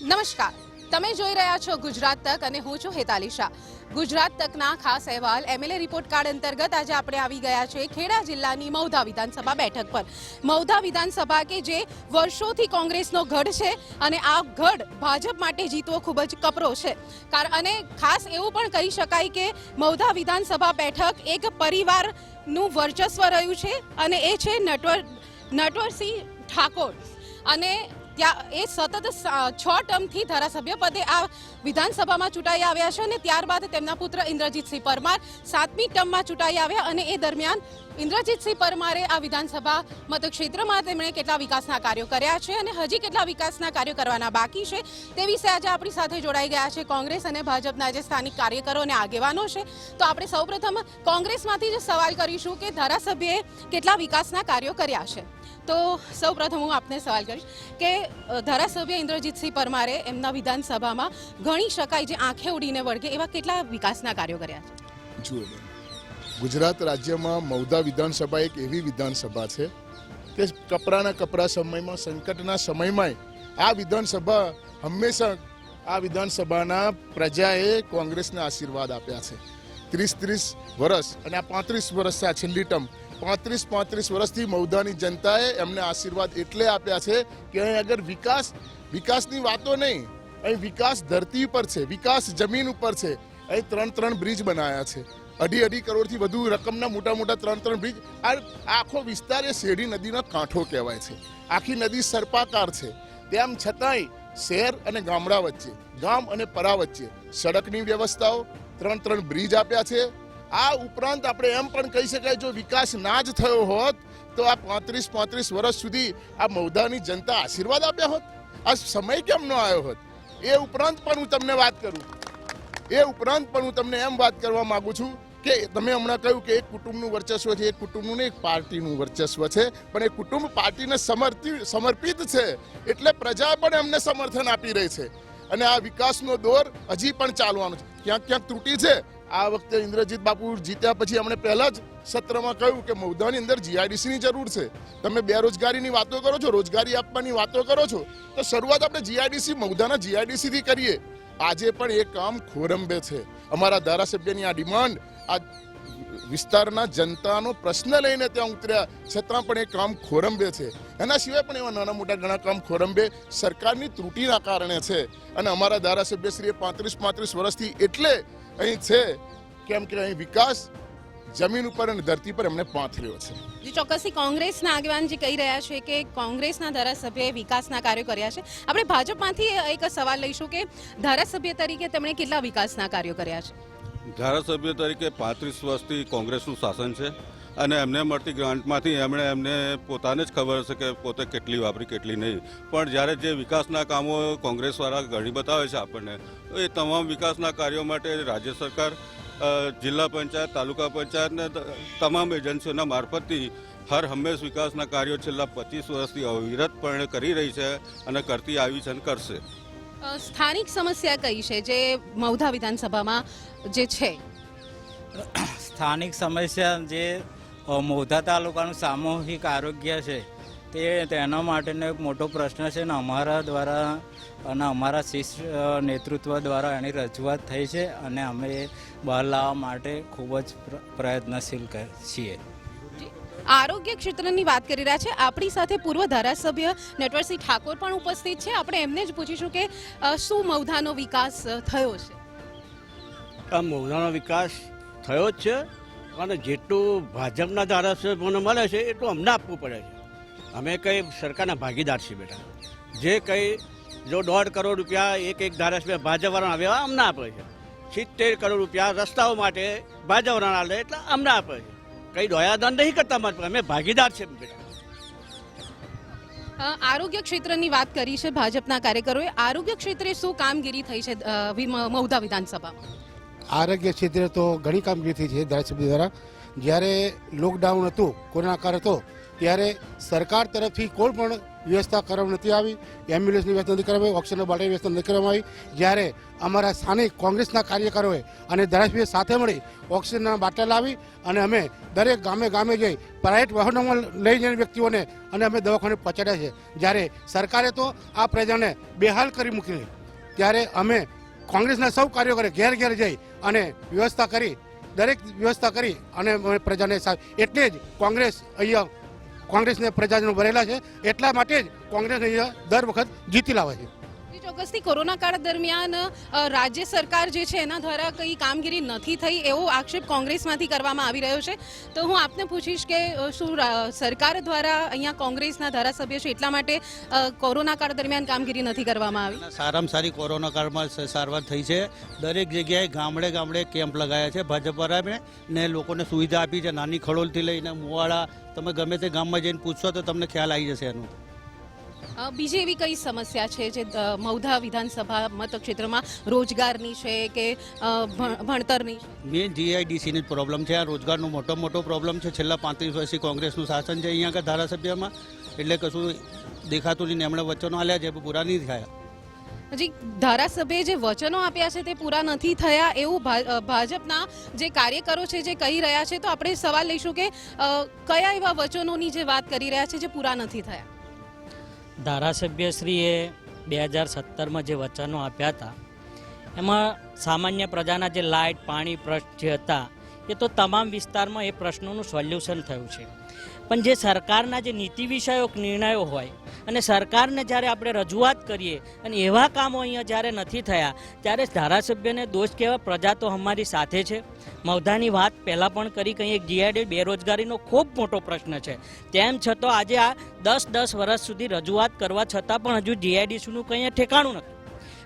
નમસ્કાર. તમે જોઈ રહ્યા છો ગુજરાત તક અને હું છું હેતાલી શાહ. ગુજરાત તકના ખાસ અહેવાલ એમએલએ રિપોર્ટ કાર્ડ અંતર્ગત આજે આપણે આવી ગયા છે ખેડા જિલ્લાની મૌધા વિધાનસભા બેઠક પર. મૌધા વિધાનસભા કે જે વર્ષોથી કોંગ્રેસનો ગઢ છે અને આ ગઢ ભાજપ માટે જીતવો ખૂબ જ કપરો છે. કારણ અને ખાસ એવું પણ કહી શકાય કે મૌધા વિધાનસભા બેઠક એક પરિવારનું વર્ચસ્વ રહ્યું છે અને એ છે નટવર નટવરસિંહ ઠાકોર. અને ત્યાં એ સતત છ ટર્મથી ધારાસભ્ય પદે આ વિધાનસભામાં ચૂંટાઈ આવ્યા છે અને ત્યારબાદ તેમના પુત્ર ઇન્દ્રજીતસિંહ પરમાર સાતમી ટર્મમાં ચૂંટાઈ આવ્યા અને એ દરમિયાન ઇન્દ્રજીતસિંહ પરમારે આ વિધાનસભા મતક્ષેત્રમાં તેમણે કેટલા વિકાસના કાર્યો કર્યા છે અને હજી કેટલા વિકાસના કાર્યો કરવાના બાકી છે તે વિશે આજે આપણી સાથે જોડાઈ ગયા છે કોંગ્રેસ અને ભાજપના જે સ્થાનિક કાર્યકરો અને આગેવાનો છે. તો આપણે સૌપ્રથમ કોંગ્રેસમાંથી જ સવાલ કરીશું કે ધારાસભ્યએ કેટલા વિકાસના કાર્યો કર્યા છે. તો સૌપ્રથમ હું આપને સવાલ કરીશ કે ધારાસભ્ય ઇન્દ્રજીતસિંહ પરમારે એમના વિધાનસભામાં ગણી શકાય જે આંખે ઉડીને વળગે એવા કેટલા વિકાસના કાર્યો કર્યા છે? જુઓ, ગુજરાત રાજ્યમાં મૌદા વિધાનસભા એક એવી વિધાનસભા છે કે કપરાના કપરા સમયમાં, સંકટના સમયમાં આ વિધાનસભા હંમેશા આ વિધાનસભાના પ્રજાએ કોંગ્રેસને આશીર્વાદ આપ્યા છે. ત્રીસ ત્રીસ વર્ષ અને આ પાંત્રીસ વર્ષ આ છેલ્લી ટર્મ પાંત્રીસ પાંત્રીસ વર્ષથી મૌદાની જનતાએ એમને આશીર્વાદ એટલે આપ્યા છે કે અહીં અગર વિકાસ, વિકાસની વાતો નહીં અહીં વિકાસ ધરતી પર છે, વિકાસ જમીન ઉપર છે. અહીં ત્રણ ત્રણ બ્રિજ બનાવ્યા છે. અઢી અઢી કરોડથી વધુ રકમના મોટા મોટા ત્રણ ત્રણ બ્રિજ. આ આખો વિસ્તાર એ શેરડી નદીના કાંઠો કહેવાય છે. આખી નદી સર્પાકાર છે. તેમ છતાંય શહેર અને ગામડા વચ્ચે, ગામ અને પરા વચ્ચે સડકની વ્યવસ્થાઓ ત્રણ ત્રણ બ્રિજ આપ્યા છે. આ ઉપરાંત આપણે એમ પણ કહી શકાય, જો વિકાસ ના જ થયો હોત, તો આ પાંત્રીસ પાંત્રીસ વર્ષ સુધી આ મૌદાની જનતા આશીર્વાદ આપ્યા હોત. આ સમય કેમ ન આવ્યો હોત? એ ઉપરાંત પણ હું તમને વાત કરું. એ ઉપરાંત પણ હું તમને એમ વાત કરવા માંગુ છું કે તમે હમણાં કહ્યું કે એક કુટુંબનું વર્ચસ્વ છે, એક કુટુંબનું નહીં, એક પાર્ટીનું વર્ચસ્વ છે. પણ એ કુટુંબ પાર્ટીને સમર્પિત સમર્પિત છે એટલે પ્રજા પણ એમને સમર્થન આપી રહી છે. અને આ વિકાસનો દોર હજી પણ ચાલવાનો છે. ક્યાંક ક્યાંક ત્રુટી છે આ વખતે ઇન્દ્રજીત બાપુ જીત્યા પછી અમને પહેલા જ સત્રમાં કહ્યું કે મૌદાની અંદર જીઆઈડીસીની જરૂર છે. તમે બેરોજગારીની વાતો કરો છો, રોજગારી આપવાની વાતો કરો છો, તો શરૂઆત આપણે જીઆઈડીસી મૌદાના જીઆઈડીસીથી કરીએ. આજે પણ એ કામ ખોરંબે છે. અમારા ધારાસભ્યની આ ડિમાન્ડ, આ વિસ્તારના જનતાનો પ્રશ્ન લઈને ત્યાં ઉતર્યા, છતાં પણ એ કામ ખોરંબે છે. એના સિવાય પણ એવા નાના મોટા ઘણા કામ ખોરંબે સરકારની ત્રુટિના કારણે છે. અને અમારા ધારાસભ્યશ્રીએ પાંત્રીસ પાંત્રીસ વર્ષથી એટલે અહીં છે. કેમ કે અહીં વિકાસ જમીન ઉપર અને ધરતી પર એમને પાથર્યો છે. જે ચોક્કસથી કોંગ્રેસના આગેવાન જે કહી રહ્યા છે કે કોંગ્રેસના ધારાસભ્યએ વિકાસના કાર્યો કર્યા છે. આપણે ભાજપમાંથી એક સવાલ લઈશું કે ધારાસભ્ય તરીકે તેમણે કેટલા વિકાસના કાર્યો કર્યા છે? ધારાસભ્ય તરીકે પાંત્રીસ વર્ષથી કોંગ્રેસનું શાસન છે. અને એમને મળતી ગ્રાન્ટમાંથી એમણે એમને પોતાને જ ખબર હશે કે પોતે કેટલી વાપરી કેટલી નહીં. પણ જ્યારે જે વિકાસના કામો કોંગ્રેસવાળા ઘણી બતાવે છે આપણને એ તમામ વિકાસના કાર્યો માટે રાજ્ય સરકાર જિલ્લા પંચાયત તાલુકા પંચાયત ને તમામ એજન્સીઓના મારફતથી હર હંમેશ વિકાસના કાર્યો છેલ્લા પચીસ વર્ષથી અવિરતપણે કરી રહી છે અને કરતી આવી છે અને કરશે. સ્થાનિક સમસ્યા કઈ છે જે મૌધા વિધાનસભામાં જે છે? સ્થાનિક સમસ્યા જે મોઢા તાલુકાનું સામૂહિક આરોગ્ય છે. તે તેના માટેનો એક મોટો પ્રશ્ન છે ને અમારા દ્વારા અને અમારા શિષ્ય નેતૃત્વ દ્વારા એની રજૂઆત થઈ છે અને અમે બહાર લાવવા માટે ખૂબ જ પ્રયત્નશીલ છીએ. આરોગ્ય ક્ષેત્રની વાત કરી રહ્યા છે. આપણી સાથે પૂર્વ ધારાસભ્ય નટવરસિંહ ઠાકોર પણ ઉપસ્થિત છે. આપણે એમને જ પૂછીશું કે શું મૌધાનો વિકાસ થયો છે? આ મૌધાનો વિકાસ થયો જ છે. અને જેટલું ભાજપના ધારાસભ્યોને મળે છે, એટલું અમને આપવું પડે છે. અમે કંઈ સરકારના ભાગીદાર છીએ બેટા. જે કંઈ જો દોઢ કરોડ રૂપિયા એક એક ધારાસભ્ય ભાજપવાળા આવ્યા અમને આપે છે. સિત્તેર કરોડ રૂપિયા રસ્તાઓ માટે ભાજપવાળા આવે એટલે અમને આપે છે. કંઈ દોયાદાન નહીં કરતા મારે અમે ભાગીદાર છે બેટા. આરોગ્ય ક્ષેત્રની વાત કરી છે ભાજપના કાર્યકરોએ. આરોગ્ય ક્ષેત્રે શું કામગીરી થઈ છે મહુધા વિધાનસભામાં આરોગ્ય ક્ષેત્રે તો ઘણી કામગીરી થઈ છે ધારાસભ્ય દ્વારા. જ્યારે લોકડાઉન હતું, કોરોના કાળ હતો, ત્યારે સરકાર તરફથી કોઈ પણ વ્યવસ્થા કરવામાં નથી આવી. એમ્બ્યુલન્સની વ્યવસ્થા નથી કરવામાં આવી ઓક્સિજન બાટલીની વ્યવસ્થા નથી કરવામાં આવી. જ્યારે અમારા સ્થાનિક કોંગ્રેસના કાર્યકરોએ અને ધારાસભ્ય સાથે મળી ઓક્સિજનના બાટલા લાવી અને અમે દરેક ગામે ગામે જઈ પ્રાઇવેટ વાહનોમાં લઈ જઈને વ્યક્તિઓને અને અમે દવાખાને પહોંચાડ્યા છે. જ્યારે સરકારે તો આ પ્રજાને બેહાલ કરી મૂકી. ત્યારે અમે કોંગ્રેસના સૌ કાર્યકરે ઘેર ઘેર જઈ અને વ્યવસ્થા કરી, દરેક વ્યવસ્થા કરી અને પ્રજાને એટલે જ કોંગ્રેસ અહીંયા કોંગ્રેસને પ્રજાજનો ભરેલા છે. એટલા માટે જ કોંગ્રેસ અહીંયા દર વખત જીતી લાવે છે. ચોક્કસથી કોરોના કાળ દરમિયાન રાજ્ય સરકાર જે છે એના દ્વારા કંઈ કામગીરી નથી થઈ એવો આક્ષેપ કોંગ્રેસમાંથી કરવામાં આવી રહ્યો છે. તો હું આપને પૂછીશ કે શું સરકાર દ્વારા અહીંયા કોંગ્રેસના ધારાસભ્ય છે એટલા માટે કોરોના કાળ દરમિયાન કામગીરી નથી કરવામાં આવી? સારામાં સારી કોરોના કાળમાં સારવાર થઈ છે. દરેક જગ્યાએ ગામડે ગામડે કેમ્પ લગાયા છે. ભાજપ ને લોકોને સુવિધા આપી છે. નાની ખડોલથી લઈને મુવાડા. તમે ગમે તે ગામમાં જઈને પૂછશો તો તમને ખ્યાલ આવી જશે એનું. બીજી એવી કઈ સમસ્યા છે જે મૌધા વિધાનસભા મતક્ષેત્રમાં રોજગારની છે કે ભણ- ભણતરની મેન જીઆઈડીસીની જ પ્રોબ્લેમ છે. આ રોજગારનો મોટો મોટો પ્રોબ્લેમ છે. છેલ્લા પાંત્રીસ વર્ષથી કોંગ્રેસનું શાસન છે અહીંયા ધારાસભ્યમાં. એટલે કશું દેખાતું નહીં એમણે વચનો આલ્યા છે પૂરા નહીં થયા. હજી ધારાસભ્યે જે વચનો આપ્યા છે તે પૂરા નથી થયા એવું ભાજપના જે કાર્યકરો છે જે કહી રહ્યા છે તો આપણે સવાલ લઈશું કે કયા એવા વચનોની જે વાત કરી રહ્યા છે જે પૂરા નથી થયા? ધારાસભ્યશ્રીએ બે હજાર સત્તરમાં જે વચનો આપ્યા હતા, એમાં સામાન્ય પ્રજાના જે લાઇટ, પાણી પ્રશ્ન જે હતા, એ તો તમામ વિસ્તારમાં એ પ્રશ્નોનું સોલ્યુશન થયું છે. પણ જે સરકારના જે નીતિ વિષયક નિર્ણયો હોય અને સરકારને જ્યારે આપણે રજૂઆત કરીએ અને એવા કામો અહીંયા જ્યારે નથી થયા, ત્યારે ધારાસભ્યને દોષ કહેવા પ્રજા તો અમારી સાથે છે. મવધાની વાત પહેલાં પણ કરી કંઈ એક જીઆઈડી બેરોજગારીનો ખૂબ મોટો પ્રશ્ન છે. તેમ છતાં આજે આ દસ દસ વર્ષ સુધી રજૂઆત કરવા છતાં પણ હજુ જીઆઈડીસીનું કંઈ ઠેકાણું નથી.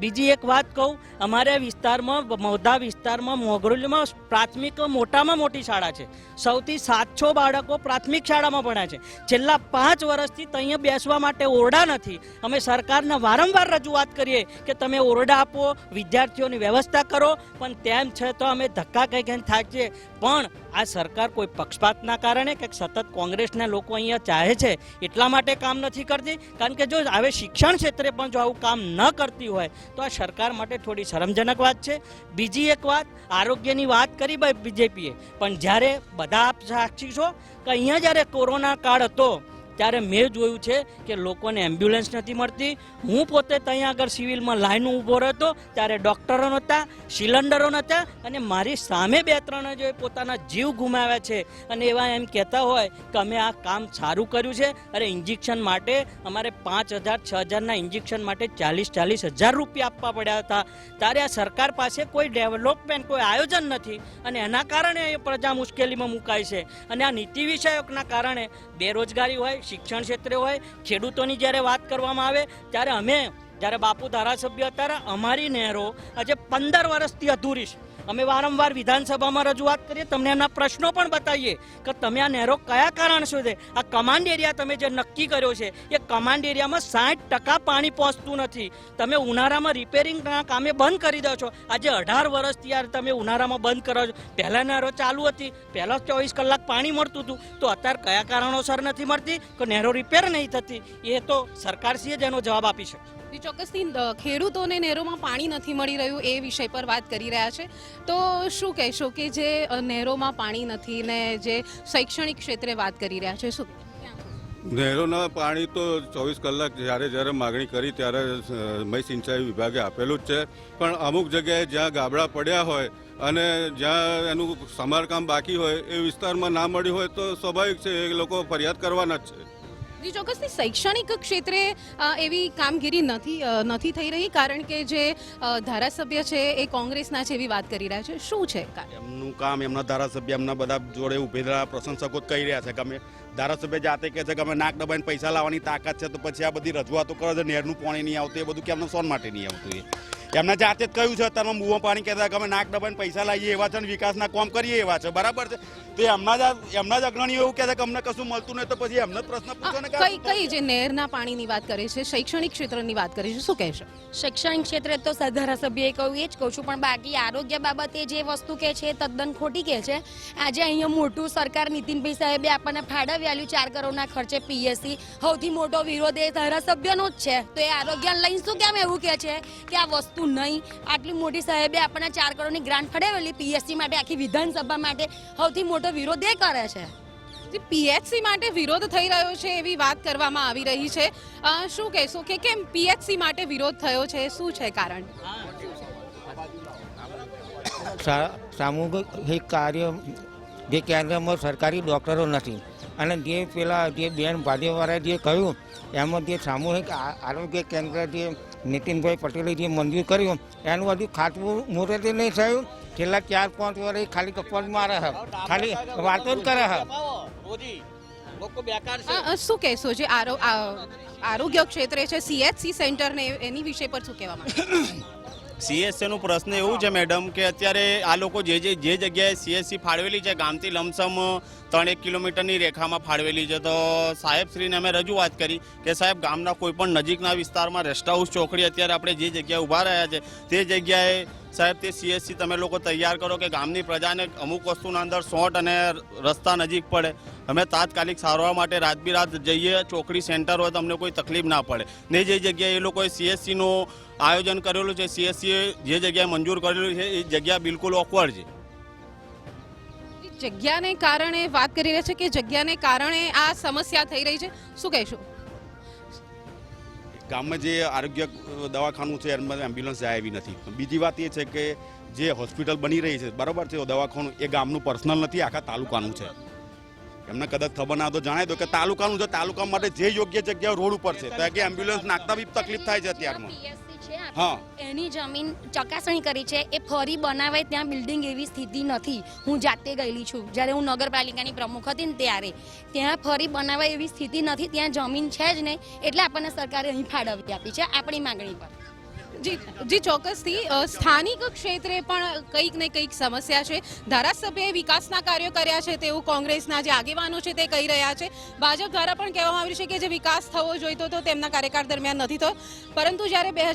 બીજી એક વાત કહું, અમારા વિસ્તારમાં, મોધા વિસ્તારમાં, મોગરોલીમાં પ્રાથમિક મોટામાં મોટી શાળા છે. સૌથી સાતસો બાળકો પ્રાથમિક શાળામાં ભણ્યા છે. છેલ્લા પાંચ વર્ષથી અહીંયા બેસવા માટે ઓરડા નથી. અમે સરકારને વારંવાર રજૂઆત કરીએ કે તમે ઓરડા આપો, વિદ્યાર્થીઓની વ્યવસ્થા કરો, પણ તેમ છે તો અમે ધક્કા કંઈ કંઈ છે. પણ આ સરકાર કોઈ પક્ષપાતના કારણે કે સતત કોંગ્રેસના લોકો અહીંયા ચાહે છે, એટલા માટે કામ નથી કરતી. કારણ કે જો હવે શિક્ષણ ક્ષેત્રે પણ જો આવું કામ ન કરતી હોય તો આ સરકાર માટે થોડી શરમજનક વાત છે. બીજી એક વાત, આરોગ્યની વાત કરી બીજેપીએ. પણ જ્યારે બધા આપ સાક્ષી છો કે અહીંયા જ્યારે કોરોના કાળ હતો ત્યારે મેં જોયું છે કે લોકોને એમ્બ્યુલન્સ નથી મળતી. હું પોતે ત્યાં આગળ સિવિલમાં લાઈન ઊભો રહેતો, ત્યારે ડૉક્ટરો નહોતા સિલિન્ડરો નહોતા, અને મારી સામે બે ત્રણ જે પોતાના જીવ ગુમાવ્યા છે. અને એવા એમ કહેતા હોય કે અમે આ કામ સારું કર્યું છે. અરે ઇન્જેક્શન માટે અમારે પાંચ હજાર, છ હજારના ઇન્જેક્શન માટે ચાલીસ ચાલીસ હજાર રૂપિયા આપવા પડ્યા હતા. ત્યારે આ સરકાર પાસે કોઈ ડેવલપમેન્ટ કોઈ આયોજન નથી. અને એના કારણે પ્રજા મુશ્કેલીમાં મુકાય છે. અને આ નીતિ વિષયકના કારણે બેરોજગારી હોય શિક્ષણ ક્ષેત્રે હોય, ખેડૂતોની જ્યારે વાત કરવામાં આવે, ત્યારે અમે, જ્યારે બાપુ ધારાસભ્ય હતા, અમારી નહેરો આજે પંદર વર્ષથી અધૂરી છે. અમે વારંવાર વિધાનસભામાં રજૂઆત કરીએ, તમને એમના પ્રશ્નો પણ બતાવીએ કે તમે આ નહેરો કયા કારણસર છે? આ કમાન્ડ એરિયા તમે જે નક્કી કર્યો છે, એ કમાન્ડ એરિયામાં સાઠ ટકા પાણી પહોંચતું નથી. તમે ઉનાળામાં રિપેરિંગના કામે બંધ કરી દો છો. આજે અઢાર વર્ષથી યાર તમે ઉનાળામાં બંધ કરો છો. પહેલાં નહેરો ચાલુ હતી, પહેલાં ચોવીસ કલાક પાણી મળતું હતું. તો અત્યારે કયા કારણોસર નથી મળતી? કે નહેરો રિપેર નહીં થતી? એ તો સરકારશ્રીએ જ એનો જવાબ આપી શકે ચોક્કસથી ખેડૂતોને નહેરોમાં પાણી નથી મળી રહ્યું એ વિષય પર વાત કરી રહ્યા છે. તો શું કહેશો કે જે નહેરોમાં પાણી નથી ને જે શૈક્ષણિક ક્ષેત્રે વાત કરી રહ્યા છે, શું? નહેરોના પાણી તો ચોવીસ કલાક જ્યારે જ્યારે માગણી કરી ત્યારે મય સિંચાઈ વિભાગે આપેલું જ છે. પણ અમુક જગ્યાએ જ્યાં ગાબડા પડ્યા હોય અને જ્યાં એનું સમારકામ બાકી હોય એ વિસ્તારમાં ના મળ્યું હોય તો સ્વાભાવિક છે, એ લોકો ફરિયાદ કરવાના જ છે. જી ચોક્કસથી શૈક્ષણિક ક્ષેત્રે એવી કામગીરી નથી નથી થઈ રહી કારણ કે જે ધારાસભ્ય છે એ કોંગ્રેસના છે એવી વાત કરી રહ્યા છે શું છે? એમનું કામ એમના ધારાસભ્ય એમના બધા જોડે ઉભેલા પ્રશંસકો જ કહી રહ્યા છે કે અમે ધારાસભ્ય જાતે કહે છે કે અમે નાક દબાઈને પૈસા લાવવાની તાકાત છે તો પછી આ બધી રજૂઆતો કરે છે નહેરનું પાણી નહીં આવતું, એ બધું કે એમનું સોન માટે નહીં આવતું એ એમના જાતે જ કહ્યું છે અત્યારમાં મુવા પાણી કહેતા કે અમે નાક દબાઈને પૈસા લાવીએ એવા છે અને વિકાસના કામ કરીએ એવા છે. બરાબર છે? તો એમના જ એમના જ અગ્રણીઓ એવું કહેતા કે અમને કશું મળતું નહીં તો પછી એમને પ્રશ્ન પૂછો ને કઈ કઈ જે નહેરના પાણીની વાત કરે છે શૈક્ષણિક ક્ષેત્રની વાત કરે છે શું કહેશો શૈક્ષણિક ક્ષેત્રે તો ધારાસભ્યએ કહ્યું એ જ કહું છું પણ બાકી આરોગ્ય બાબતે જે વસ્તુ કે છે તદ્દન ખોટી કે છે. આજે અહીંયા મોટું સરકાર નીતિનભાઈ સાહેબે આપણને ફાળવ્યાલું ચાર કરોડના ખર્ચે પીએસસી. સૌથી મોટો વિરોધ એ ધારાસભ્યનો જ છે. તો એ આરોગ્ય લઈને શું કેમ એવું કે છે કે આ વસ્તુ નહીં. આટલી મોટી સાહેબે આપણને ચાર કરોડની ગ્રાન્ટ ફાળવેલી પીએસસી માટે આખી વિધાનસભા માટે સૌથી મોટો વિરોધ એ કરે છે. પીએચસી માટે વિરોધ થઈ રહ્યો છે એવી વાત કરવામાં આવી રહી છે. શું કહેશો કે કેમ પીએચસી માટે વિરોધ થયો છે? શું છે કારણ? સામૂહિક કાર્ય જે કેન્દ્રમાં સરકારી ડૉક્ટરો નથી. અને જે પેલા જે બેન ભાજપવાળાએ જે કહ્યું એમાં જે સામૂહિક આરોગ્ય કેન્દ્ર જે નીતિનભાઈ પટેલે જે મંજૂર કર્યું. એનું હજુ ખાતું મુહૂર્તે નહીં થયું. છેલ્લા ચાર પાંચ વર્ષ ખાલી કપડ મારે છે. ખાલી વાતો જ કરે છે. લોકો બેકાર અ, અ, શું કહેશો? જે આરો- આ- આરોગ્ય ક્ષેત્રે છે સીએચસી સેન્ટર ને એની વિષય પર શું કહેવા માંગો સીએસસીનો પ્રશ્ન એવું છે, મેડમ, કે અત્યારે આ લોકો જે જે જે જગ્યાએ સીએસસી ફાળવેલી છે, ગામથી લમસમ ત્રણેક કિલોમીટરની રેખામાં ફાળવેલી છે. તો સાહેબશ્રીને અમે રજૂઆત કરી કે સાહેબ, ગામના કોઈપણ નજીકના વિસ્તારમાં રેસ્ટ હાઉસ ચોકડી અત્યારે આપણે જે જગ્યાએ ઊભા રહ્યા છે, તે જગ્યાએ સાહેબ, તે સીએસસી તમે લોકો તૈયાર કરો કે ગામની પ્રજાને અમુક વસ્તુના અંદર શોર્ટ અને રસ્તા નજીક પડે. અમે તાત્કાલિક સારવાર માટે રાત બિરાત જઈએ, ચોકડી સેન્ટર હોય તો અમને કોઈ તકલીફ ના પડે. ને જે જગ્યાએ એ લોકોએ સીએસસીનું આયોજન કરેલું છે. સીએસસીએ જે જગ્યાએ મંજૂર કરેલું છે એ જગ્યા બિલકુલ ઓકવર્ડ છે. જગ્યાને કારણે વાત કરી રહ્યા છે કે જગ્યાને કારણે આ સમસ્યા થઈ રહી છે. શું કહેશો? ગામમાં જે આરોગ્ય દવાખાનું છે એમાં એમ્બ્યુલન્સ જાય એવી નથી. બીજી વાત એ છે કે જે હોસ્પિટલ બની રહી છે બરાબર છે દવાખાનું એ ગામનું પર્સનલ નથી આખા તાલુકાનું છે. એમને કદાચ ખબર ના તો જણાવી દો કે તાલુકાનું છે. તાલુકા માટે જે યોગ્ય જગ્યા રોડ ઉપર છે. ત્યાં કે એમ્બ્યુલન્સ નાખતા બી તકલીફ થાય છે અત્યારમાં. છે. હા. એની જમીન ચકાસણી કરી છે. એ ફરી બનાવાય ત્યાં બિલ્ડિંગ એવી સ્થિતિ નથી. હું જાતે ગયેલી છું. જ્યારે હું નગરપાલિકાની પ્રમુખ હતી ને ત્યારે. ત્યાં ફરી બનાવાય એવી સ્થિતિ નથી. ત્યાં જમીન છે જ નહીં. એટલે આપણને સરકારે અહીં ફાળવી આપી છે. આપણી માંગણી પર. જી જી, ચોક્કસથી સ્થાનિક ક્ષેત્રે પણ કંઈક ને કંઈક સમસ્યા છે. ધારાસભ્યએ વિકાસના કાર્યો કર્યા છે તેવું કોંગ્રેસના જે આગેવાનો છે તે કહી રહ્યા છે. ભાજપ દ્વારા પણ કહેવામાં આવ્યું છે કે જે વિકાસ થવો જોઈતો હતો તેમના કાર્યકાળ દરમિયાન નથી થયો. પરંતુ જ્યારે બે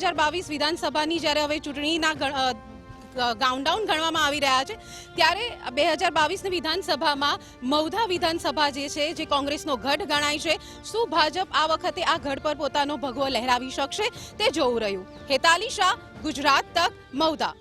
વિધાનસભાની જ્યારે હવે ચૂંટણીના કાઉન્ટડાઉન ગણવામાં આવી રહ્યા છે. ત્યારે બે હજાર બાવીસની વિધાનસભામાં મૌધા વિધાનસભા જે છે, જે કોંગ્રેસનો ગઢ ગણાય છે, શું ભાજપ આ વખતે આ ગઢ પર પોતાનો ભગવો લહેરાવી શકશે? તે જોવું રહ્યું. હેતાલી શાહ, ગુજરાત તક મૌધા